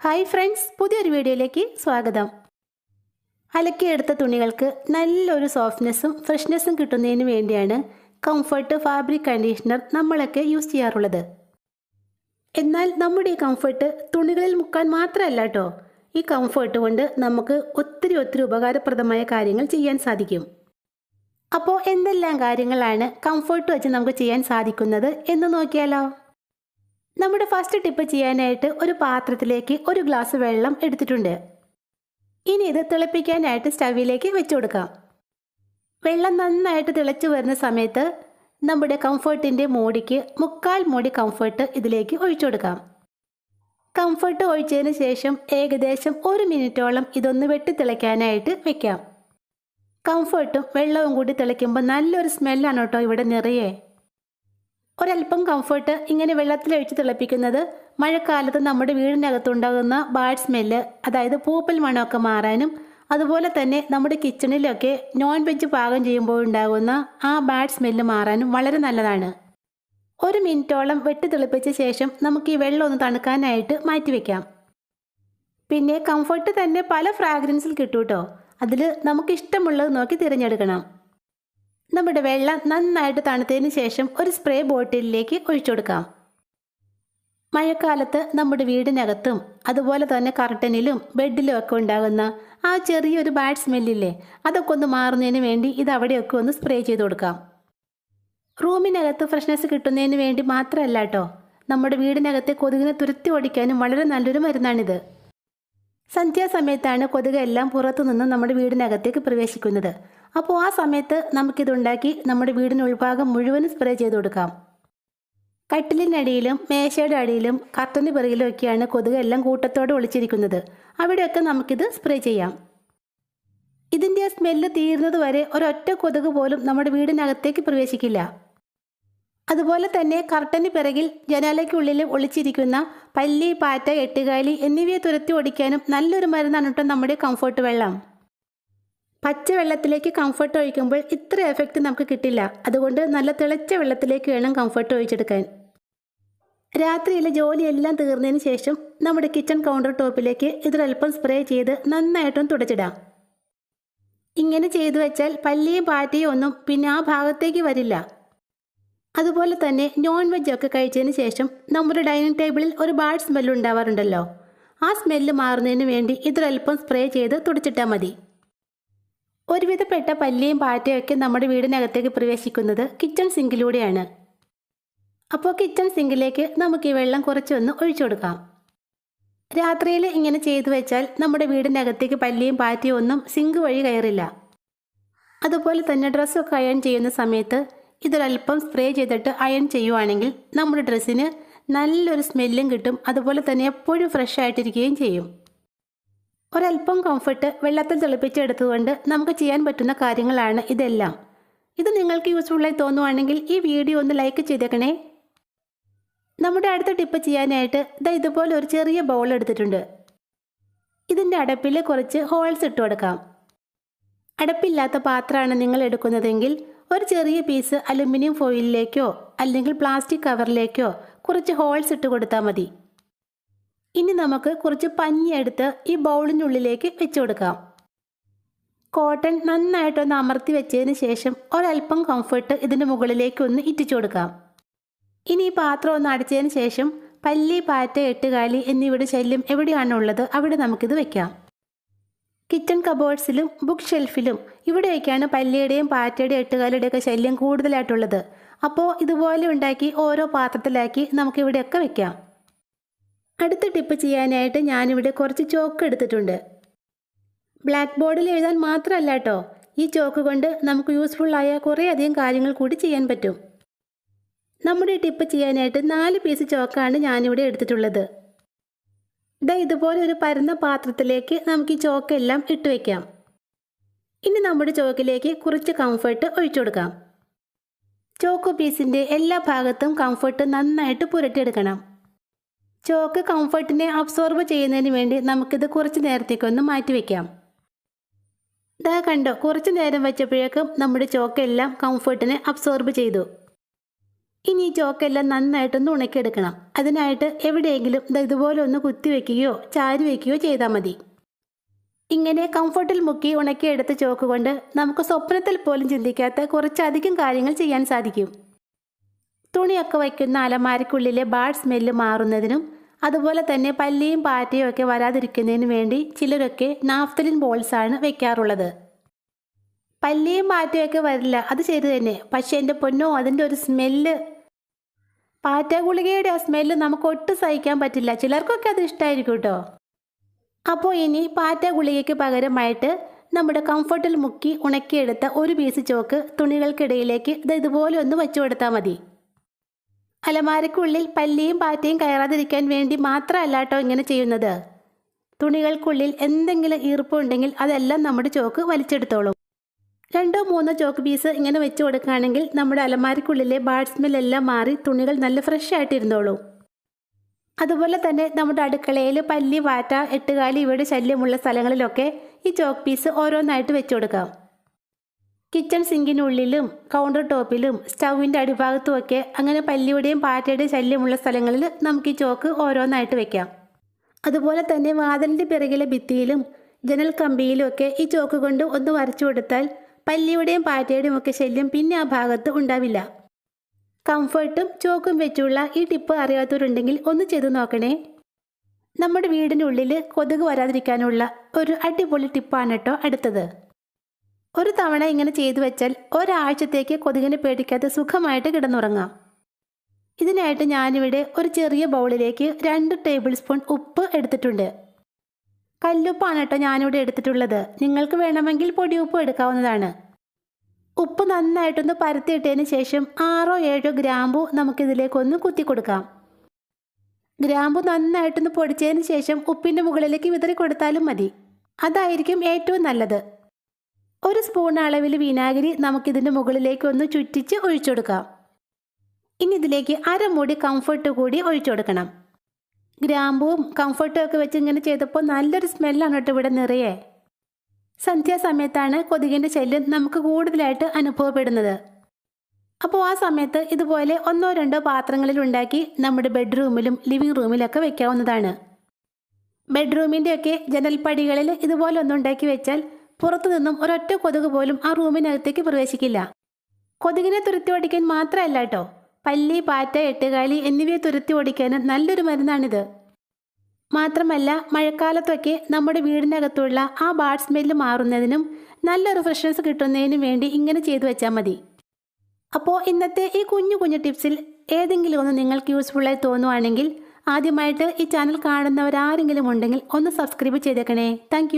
Hi friends പുതിയൊരു വീഡിയോയിലേക്ക് സ്വാഗതം. അലക്കിയെടുത്ത തുണികൾക്ക് നല്ലൊരു സോഫ്റ്റ്നെസ്സും ഫ്രഷ്നെസ്സും കിട്ടുന്നതിന് വേണ്ടിയാണ് കംഫർട്ട് ഫാബ്രിക് കണ്ടീഷണർ നമ്മളൊക്കെ യൂസ് ചെയ്യാറുള്ളത്. എന്നാൽ നമ്മുടെ ഈ കംഫർട്ട് തുണികളിൽ മുക്കാൻ മാത്രമല്ല കേട്ടോ ഈ കംഫർട്ട് കൊണ്ട് നമുക്ക് ഒത്തിരി ഒത്തിരി ഉപകാരപ്രദമായ കാര്യങ്ങൾ ചെയ്യാൻ സാധിക്കും. അപ്പോൾ എന്തെല്ലാം കാര്യങ്ങളാണ് കംഫർട്ട് വെച്ച് നമുക്ക് ചെയ്യാൻ സാധിക്കുന്നത് എന്ന് നോക്കിയാലോ. നമ്മുടെ ഫസ്റ്റ് ടിപ്പ് ചെയ്യാനായിട്ട് ഒരു പാത്രത്തിലേക്ക് ഒരു ഗ്ലാസ് വെള്ളം എടുത്തിട്ടുണ്ട്. ഇനി ഇത് തിളപ്പിക്കാനായിട്ട് സ്റ്റവിലേക്ക് വെച്ചു കൊടുക്കാം. വെള്ളം നന്നായിട്ട് തിളച്ചു വരുന്ന സമയത്ത് നമ്മുടെ കംഫർട്ടിന്റെ മോടിക്ക് മുക്കാൽ മോടി കംഫർട്ട് ഇതിലേക്ക് ഒഴിച്ചു കൊടുക്കാം. കംഫർട്ട് ഒഴിച്ചതിന് ശേഷം ഏകദേശം ഒരു മിനിറ്റോളം ഇതൊന്ന് വെട്ടി തിളയ്ക്കാനായിട്ട് വെക്കാം. കംഫർട്ടും വെള്ളവും കൂടി തിളയ്ക്കുമ്പോൾ നല്ലൊരു സ്മെല്ലാണ് കേട്ടോ ഇവിടെ നിറയെ. ഒരല്പം കംഫർട്ട് ഇങ്ങനെ വെള്ളത്തിലൊഴിച്ച് തിളപ്പിക്കുന്നത് മഴക്കാലത്ത് നമ്മുടെ വീടിനകത്തുണ്ടാകുന്ന ബാഡ് സ്മെല്ല് അതായത് പൂപ്പൽ മണമൊക്കെ മാറാനും അതുപോലെ തന്നെ നമ്മുടെ കിച്ചണിലൊക്കെ നോൺ വെജ് പാകം ചെയ്യുമ്പോൾ ഉണ്ടാകുന്ന ആ ബാഡ് സ്മെല്ല് മാറാനും വളരെ നല്ലതാണ്. ഒരു മിനിറ്റോളം വെട്ടി തിളപ്പിച്ച ശേഷം നമുക്ക് ഈ വെള്ളം ഒന്ന് തണുക്കാനായിട്ട് മാറ്റിവെക്കാം പിന്നെ കംഫർട്ട് തന്നെ പല ഫ്രാഗ്രൻസിൽ കിട്ടും കേട്ടോ അതിൽ നമുക്ക് ഇഷ്ടമുള്ളത് നോക്കി തിരഞ്ഞെടുക്കണം. നമ്മുടെ വെള്ളം നന്നായിട്ട് തണുത്തതിന് ശേഷം ഒരു സ്പ്രേ ബോട്ടിലിലേക്ക് ഒഴിച്ചു കൊടുക്കാം. മഴക്കാലത്ത് നമ്മുടെ വീടിനകത്തും അതുപോലെ തന്നെ കർട്ടനിലും ബെഡിലും ഒക്കെ ഉണ്ടാകുന്ന ആ ചെറിയൊരു ബാഡ് സ്മെല്ലില്ലേ അതൊക്കെ ഒന്ന് മാറുന്നതിന് വേണ്ടി ഇത് അവിടെയൊക്കെ ഒന്ന് സ്പ്രേ ചെയ്ത് കൊടുക്കാം. റൂമിനകത്ത് ഫ്രഷ്നെസ് കിട്ടുന്നതിന് വേണ്ടി മാത്രമല്ല കേട്ടോ നമ്മുടെ വീടിനകത്തെ കൊതുകിനെ തുരുത്തി ഓടിക്കാനും വളരെ നല്ലൊരു മരുന്നാണിത്. സന്ധ്യാസമയത്താണ് കൊതുകെല്ലാം പുറത്തുനിന്ന് നമ്മുടെ വീടിനകത്തേക്ക് പ്രവേശിക്കുന്നത്. അപ്പോൾ ആ സമയത്ത് നമുക്കിതുണ്ടാക്കി നമ്മുടെ വീടിന് ഉൾഭാഗം മുഴുവനും സ്പ്രേ ചെയ്ത് കൊടുക്കാം. കട്ടിലിനടിയിലും മേശയുടെ അടിയിലും കർട്ടന് പിറകിലും ഒക്കെയാണ് കൊതുകെല്ലാം കൂട്ടത്തോടെ ഒളിച്ചിരിക്കുന്നത്. അവിടെയൊക്കെ നമുക്കിത് സ്പ്രേ ചെയ്യാം. ഇതിന്റെ ആ സ്മെല്ല് തീരുന്നത് വരെ ഒരൊറ്റ കൊതുക് പോലും നമ്മുടെ വീടിനകത്തേക്ക് പ്രവേശിക്കില്ല. അതുപോലെ തന്നെ കർട്ടന് പിറകിൽ ജനാലയ്ക്കുള്ളിൽ ഒളിച്ചിരിക്കുന്ന പല്ലി പാറ്റ എട്ടുകാലി എന്നിവയെ തുരത്തി ഓടിക്കാനും നല്ലൊരു മരുന്നാണ് കേട്ടോ നമ്മുടെ കംഫർട്ട് വെള്ളം. പച്ച വെള്ളത്തിലേക്ക് കംഫർട്ട് ഒഴിക്കുമ്പോൾ ഇത്ര എഫക്റ്റ് നമുക്ക് കിട്ടില്ല. അതുകൊണ്ട് നല്ല തിളച്ച വെള്ളത്തിലേക്ക് വേണം കംഫർട്ട് ഒഴിച്ചെടുക്കാൻ. രാത്രിയിലെ ജോലിയെല്ലാം തീർന്നതിന് ശേഷം നമ്മുടെ കിച്ചൺ കൗണ്ടർ ടോപ്പിലേക്ക് ഇതിലൽപ്പം സ്പ്രേ ചെയ്ത് നന്നായിട്ടൊന്ന് തുടച്ചിടാം. ഇങ്ങനെ ചെയ്തു വെച്ചാൽ പല്ലിയും പാറ്റയും ഒന്നും പിന്നെ ആ ഭാഗത്തേക്ക് വരില്ല. അതുപോലെ തന്നെ നോൺ വെജ് ഒക്കെ കഴിച്ചതിന് ശേഷം നമ്മുടെ ഡൈനിങ് ടേബിളിൽ ഒരു ബാഡ് സ്മെല്ല് ഉണ്ടാവാറുണ്ടല്ലോ. ആ സ്മെല്ല് മാറുന്നതിന് വേണ്ടി ഇതിലൽപ്പം സ്പ്രേ ചെയ്ത് തുടച്ചിട്ടാൽ മതി. ഒരുവിധപ്പെട്ട പല്ലിയും പാറ്റയൊക്കെ നമ്മുടെ വീടിനകത്തേക്ക് പ്രവേശിക്കുന്നത് കിച്ചൺ സിങ്കിലൂടെയാണ് അപ്പോൾ കിച്ചൺ സിങ്കിലേക്ക് നമുക്ക് ഈ വെള്ളം കുറച്ചൊന്ന് ഒഴിച്ചു കൊടുക്കാം. രാത്രിയിൽ ഇങ്ങനെ ചെയ്തു വെച്ചാൽ നമ്മുടെ വീടിനകത്തേക്ക് പല്ലിയും പാറ്റയും ഒന്നും സിങ്ക് വഴി കയറില്ല. അതുപോലെ തന്നെ ഡ്രസ്സൊക്കെ അയൺ ചെയ്യുന്ന സമയത്ത് ഇതൊരല്പം സ്പ്രേ ചെയ്തിട്ട് അയൺ ചെയ്യുവാണെങ്കിൽ നമ്മുടെ ഡ്രസ്സിന് നല്ലൊരു സ്മെല്ലും കിട്ടും. അതുപോലെ തന്നെ എപ്പോഴും ഫ്രഷ് ആയിട്ടിരിക്കുകയും ചെയ്യും. ഒരല്പം കംഫർട്ട് വെള്ളത്തിൽ തിളപ്പിച്ചെടുത്തുകൊണ്ട് നമുക്ക് ചെയ്യാൻ പറ്റുന്ന കാര്യങ്ങളാണ് ഇതെല്ലാം. ഇത് നിങ്ങൾക്ക് യൂസ്ഫുള്ളായി തോന്നുവാണെങ്കിൽ ഈ വീഡിയോ ഒന്ന് ലൈക്ക് ചെയ്തേക്കണേ. നമ്മുടെ അടുത്ത ടിപ്പ് ചെയ്യാനായിട്ട് ഇതാ ഇതുപോലെ ഒരു ചെറിയ ബൗൾ എടുത്തിട്ടുണ്ട്. ഇതിന്റെ അടപ്പിൽ കുറച്ച് ഹോൾസ് ഇട്ട് കൊടുക്കാം. അടപ്പില്ലാത്ത പാത്രമാണ് നിങ്ങൾ എടുക്കുന്നതെങ്കിൽ ഒരു ചെറിയ പീസ് അലുമിനിയം ഫോയിലിലേക്കോ അല്ലെങ്കിൽ പ്ലാസ്റ്റിക് കവറിലേക്കോ കുറച്ച് ഹോൾസ് ഇട്ട് കൊടുത്താൽ മതി. ഇനി നമുക്ക് കുറച്ച് പഞ്ഞി എടുത്ത് ഈ ബൗളിനുള്ളിലേക്ക് വെച്ചു കൊടുക്കാം. കോട്ടൺ നന്നായിട്ടൊന്ന് അമർത്തി വെച്ചതിന് ശേഷം ഒരല്പം കംഫർട്ട് ഇതിന്റെ മുകളിലേക്ക് ഒന്ന് ഇറ്റിച്ചു കൊടുക്കാം. ഇനി ഈ പാത്രം ഒന്ന് അടച്ചതിന് ശേഷം പല്ലി പാറ്റ എട്ടുകാലി എന്നിവയുടെ ശല്യം എവിടെയാണുള്ളത് അവിടെ നമുക്കിത് വെക്കാം. കിച്ചൺ കബോർഡ്സിലും ബുക്ക് ഷെൽഫിലും ഇവിടെയൊക്കെയാണ് പല്ലിയുടെയും പാറ്റയുടെയും എട്ടുകാലിയുടെയൊക്കെ ശല്യം കൂടുതലായിട്ടുള്ളത്. അപ്പോൾ ഇതുപോലെ ഉണ്ടാക്കി ഓരോ പാത്രത്തിലാക്കി നമുക്കിവിടെയൊക്കെ വെക്കാം. അടുത്ത ടിപ്പ് ചെയ്യാനായിട്ട് ഞാനിവിടെ കുറച്ച് ചോക്ക് എടുത്തിട്ടുണ്ട്. ബ്ലാക്ക് ബോർഡിൽ എഴുതാൻ മാത്രമല്ല കേട്ടോ ഈ ചോക്ക് കൊണ്ട് നമുക്ക് യൂസ്ഫുള്ളായ കുറേയധികം കാര്യങ്ങൾ കൂടി ചെയ്യാൻ പറ്റും. നമ്മുടെ ടിപ്പ് ചെയ്യാനായിട്ട് നാല് പീസ് ചോക്കാണ് ഞാനിവിടെ എടുത്തിട്ടുള്ളത്. ഇതാ ഇതുപോലെ ഒരു പരന്ന പാത്രത്തിലേക്ക് നമുക്ക് ഈ ചോക്കെല്ലാം ഇട്ട് വയ്ക്കാം ഇനി നമ്മുടെ ചോക്കിലേക്ക് കുറച്ച് കംഫർട്ട് ഒഴിച്ചു കൊടുക്കാം. ചോക്ക് പീസിന്റെ എല്ലാ ഭാഗത്തും കംഫർട്ട് നന്നായിട്ട് പുരട്ടിയെടുക്കണം. ചോക്ക് കംഫർട്ടിനെ അബ്സോർബ് ചെയ്യുന്നതിന് വേണ്ടി നമുക്കിത് കുറച്ച് നേരത്തേക്കൊന്ന് മാറ്റി വയ്ക്കാം ഇതാ കണ്ടോ കുറച്ച് നേരം വെച്ചപ്പോഴേക്കും നമ്മുടെ ചോക്കെല്ലാം കംഫർട്ടിനെ അബ്സോർബ് ചെയ്തു. ഇനി ഈ ചോക്കെല്ലാം നന്നായിട്ടൊന്ന് ഉണക്കിയെടുക്കണം. അതിനായിട്ട് എവിടെയെങ്കിലും ഇതുപോലെ ഒന്ന് കുത്തി വെക്കുകയോ ചാരി വെക്കുകയോ ചെയ്താൽ മതി. ഇങ്ങനെ കംഫർട്ടിൽ മുക്കി ഉണക്കിയെടുത്ത ചോക്ക് കൊണ്ട് നമുക്ക് സ്വപ്നത്തിൽ പോലും ചിന്തിക്കാത്ത കുറച്ചധികം കാര്യങ്ങൾ ചെയ്യാൻ സാധിക്കും. തുണിയൊക്കെ വയ്ക്കുന്ന അലമാരയ്ക്കുള്ളിലെ ബാഡ് സ്മെല്ല് മാറുന്നതിനും അതുപോലെ തന്നെ പല്ലിയും പാറ്റയും ഒക്കെ വരാതിരിക്കുന്നതിന് വേണ്ടി ചിലരൊക്കെ നാഫ്തലിൻ ബോൾസ് ആണ് വെക്കാറുള്ളത്. പല്ലിയും പാറ്റയും ഒക്കെ വരില്ല അത് ശരി തന്നെ. പക്ഷെ എന്റെ പൊന്നോ അതിന്റെ ഒരു സ്മെല്ല് പാറ്റ ഗുളികയുടെ ആ സ്മെല്ല് നമുക്ക് ഒട്ടും സഹിക്കാൻ പറ്റില്ല. ചിലർക്കൊക്കെ അത് ഇഷ്ടമായിരിക്കും കേട്ടോ അപ്പോൾ ഇനി പാറ്റ ഗുളികയ്ക്ക് പകരമായിട്ട് നമ്മുടെ കംഫർട്ടിൽ മുക്കി ഉണക്കിയെടുത്ത ഒരു പീസ് ചോക്ക് തുണികൾക്കിടയിലേക്ക് ഇത് ഇതുപോലെ ഒന്ന് വെച്ചു കൊടുത്താൽ മതി. അലമാരയ്ക്കുള്ളിൽ പല്ലിയും പാറ്റയും കയറാതിരിക്കാൻ വേണ്ടി മാത്രമല്ല കേട്ടോ ഇങ്ങനെ ചെയ്യുന്നത്. തുണികൾക്കുള്ളിൽ എന്തെങ്കിലും ഈർപ്പുണ്ടെങ്കിൽ അതെല്ലാം നമ്മുടെ ചോക്ക് വലിച്ചെടുത്തോളും. രണ്ടോ മൂന്നോ ചോക്ക് പീസ് ഇങ്ങനെ വെച്ച് കൊടുക്കുകയാണെങ്കിൽ നമ്മുടെ അലമാരയ്ക്കുള്ളിലെ സ്മെല്ലെല്ലാം മാറി തുണികൾ നല്ല ഫ്രഷ് ആയിട്ടിരുന്നോളൂ. അതുപോലെ തന്നെ നമ്മുടെ അടുക്കളയിൽ പല്ലി വാറ്റ എട്ടുകാലി ഇവയുടെ ശല്യമുള്ള സ്ഥലങ്ങളിലൊക്കെ ഈ ചോക്ക് പീസ് ഓരോന്നായിട്ട് വെച്ചു കൊടുക്കാം. കിച്ചൺ സിങ്കിനുള്ളിലും കൗണ്ടർ ടോപ്പിലും സ്റ്റൗവിന്റെ അടിഭാഗത്തുമൊക്കെ അങ്ങനെ പല്ലിയുടെയും പാറ്റയുടെയും ശല്യമുള്ള സ്ഥലങ്ങളിൽ നമുക്ക് ഈ ചോക്ക് ഓരോന്നായിട്ട് വെക്കാം. അതുപോലെ തന്നെ വാതിലിന്റെ പിറകിലെ ഭിത്തിയിലും ജനൽ കമ്പിയിലും ഒക്കെ ഈ ചോക്ക് കൊണ്ട് ഒന്ന് വരച്ചു കൊടുത്താൽ പല്ലിയുടെയും പാറ്റയുടെയും ഒക്കെ ശല്യം പിന്നെ ആ ഭാഗത്ത് ഉണ്ടാവില്ല. കംഫർട്ടും ചോക്കും വെച്ചുള്ള ഈ ടിപ്പ് അറിയാത്തവരുണ്ടെങ്കിൽ ഒന്ന് ചെയ്തു നോക്കണേ. നമ്മുടെ വീടിനുള്ളിൽ കൊതുക് വരാതിരിക്കാനുള്ള ഒരു അടിപൊളി ടിപ്പാണ് കേട്ടോ അടുത്തത്. ഒരു തവണ ഇങ്ങനെ ചെയ്തു വെച്ചാൽ ഒരാഴ്ചത്തേക്ക് കൊതുകിനെ പേടിക്കാതെ സുഖമായിട്ട് കിടന്നുറങ്ങാം. ഇതിനായിട്ട് ഞാനിവിടെ ഒരു ചെറിയ ബൗളിലേക്ക് രണ്ട് ടേബിൾ സ്പൂൺ ഉപ്പ് എടുത്തിട്ടുണ്ട്. കല്ലുപ്പാണ് കേട്ടോ ഞാനിവിടെ എടുത്തിട്ടുള്ളത്. നിങ്ങൾക്ക് വേണമെങ്കിൽ പൊടി ഉപ്പ് എടുക്കാവുന്നതാണ്. ഉപ്പ് നന്നായിട്ടൊന്ന് പരത്തിയിട്ടതിന് ശേഷം ആറോ ഏഴോ ഗ്രാമ്പു നമുക്കിതിലേക്കൊന്ന് കുത്തി കൊടുക്കാം. ഗ്രാമ്പു നന്നായിട്ടൊന്ന് പൊടിച്ചതിന് ശേഷം ഉപ്പിന്റെ മുകളിലേക്ക് വിതറി കൊടുത്താലും മതി. അതായിരിക്കും ഏറ്റവും നല്ലത്. ഒരു സ്പൂൺ അളവിൽ വിനാഗിരി നമുക്കിതിന്റെ മുകളിലേക്ക് ഒന്ന് ചുറ്റിച്ച് ഒഴിച്ചു കൊടുക്കാം ഇനി ഇതിലേക്ക് അരമുടി കംഫർട്ട് കൂടി ഒഴിച്ചു കൊടുക്കണം ഗ്രാമ്പുവും കംഫർട്ടും ഒക്കെ വെച്ച് ഇങ്ങനെ ചെയ്തപ്പോൾ നല്ലൊരു സ്മെല്ലാണ് കേട്ടോ ഇവിടെ നിറയെ. സന്ധ്യാസമയത്താണ് കൊതുകിന്റെ ശല്യം നമുക്ക് കൂടുതലായിട്ട് അനുഭവപ്പെടുന്നത്. അപ്പോൾ ആ സമയത്ത് ഇതുപോലെ ഒന്നോ രണ്ടോ പാത്രങ്ങളിൽ ഉണ്ടാക്കി നമ്മുടെ ബെഡ്റൂമിലും ലിവിംഗ് റൂമിലൊക്കെ വെക്കാവുന്നതാണ്. ബെഡ്റൂമിന്റെയൊക്കെ ജനൽപ്പടികളിൽ ഇതുപോലെ ഒന്നുണ്ടാക്കി വെച്ചാൽ പുറത്തു നിന്നും ഒരൊറ്റ കൊതുക് പോലും ആ റൂമിനകത്തേക്ക് പ്രവേശിക്കില്ല. കൊതുകിനെ തുരത്തി ഓടിക്കാൻ മാത്രമല്ല കേട്ടോ പല്ലി പാറ്റ എട്ടുകാലി എന്നിവയെ തുരത്തി ഓടിക്കാനും നല്ലൊരു മരുന്നാണിത്. മാത്രമല്ല മഴക്കാലത്തൊക്കെ നമ്മുടെ വീടിനകത്തുള്ള ആ ബാഡ് സ്മെല്ല് മാറുന്നതിനും നല്ലൊരു ഫ്രഷ്നസ് കിട്ടുന്നതിനും വേണ്ടി ഇങ്ങനെ ചെയ്തു വെച്ചാൽ മതി. അപ്പോൾ ഇന്നത്തെ ഈ കുഞ്ഞു കുഞ്ഞു ടിപ്സിൽ ഏതെങ്കിലും ഒന്ന് നിങ്ങൾക്ക് യൂസ്ഫുള്ളായി തോന്നുവാണെങ്കിൽ ആദ്യമായിട്ട് ഈ ചാനൽ കാണുന്നവരാരെങ്കിലും ഉണ്ടെങ്കിൽ ഒന്ന് സബ്സ്ക്രൈബ് ചെയ്തേക്കണേ. താങ്ക്